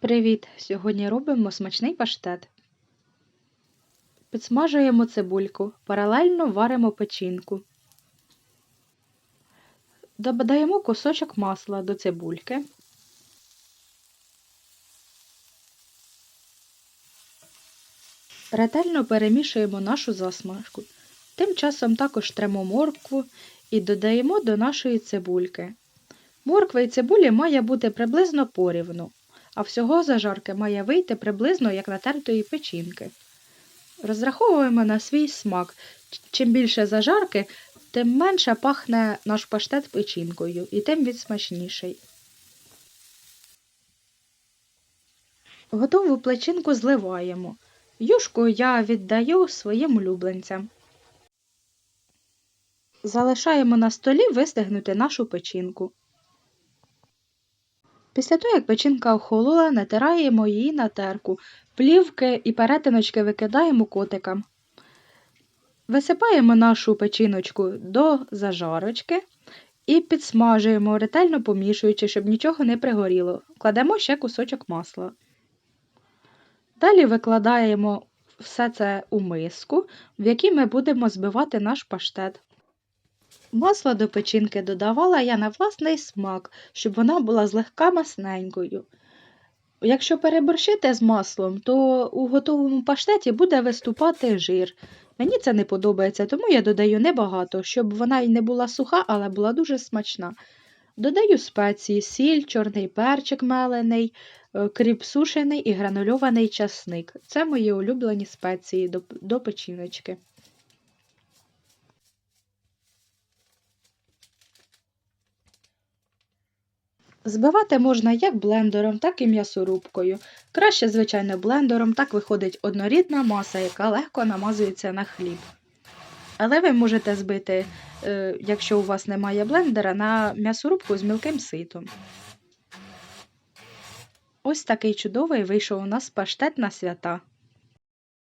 Привіт! Сьогодні робимо смачний паштет. Підсмажуємо цибульку, паралельно варимо печінку. Додаємо кусочок масла до цибульки. Ретельно перемішуємо нашу засмажку. Тим часом також тремо моркву і додаємо до нашої цибульки. Морква і цибулі має бути приблизно порівну, а всього зажарки має вийти приблизно як натертої печінки. Розраховуємо на свій смак. Чим більше зажарки, тим менше пахне наш паштет печінкою і тим він смачніший. Готову печінку зливаємо. Юшку я віддаю своїм улюбленцям. Залишаємо на столі вистигнути нашу печінку. Після того, як печінка охолола, натираємо її на терку, плівки і перетиночки викидаємо котикам. Висипаємо нашу печіночку до зажарочки і підсмажуємо, ретельно помішуючи, щоб нічого не пригоріло. Кладемо ще кусочок масла. Далі викладаємо все це у миску, в якій ми будемо збивати наш паштет. Масло до печінки додавала я на власний смак, щоб вона була злегка масненькою. Якщо переборщити з маслом, то у готовому паштеті буде виступати жир. Мені це не подобається, тому я додаю небагато, щоб вона й не була суха, але була дуже смачна. Додаю спеції, сіль, чорний перчик мелений, е, кріп сушений і гранульований часник. Це мої улюблені спеції до, до печіночки. Збивати можна як блендером, так і м'ясорубкою. Краще, звичайно, блендером, так виходить однорідна маса, яка легко намазується на хліб. Але ви можете збити, е, якщо у вас немає блендера, на м'ясорубку з мілким ситом. Ось такий чудовий вийшов у нас паштет на свята.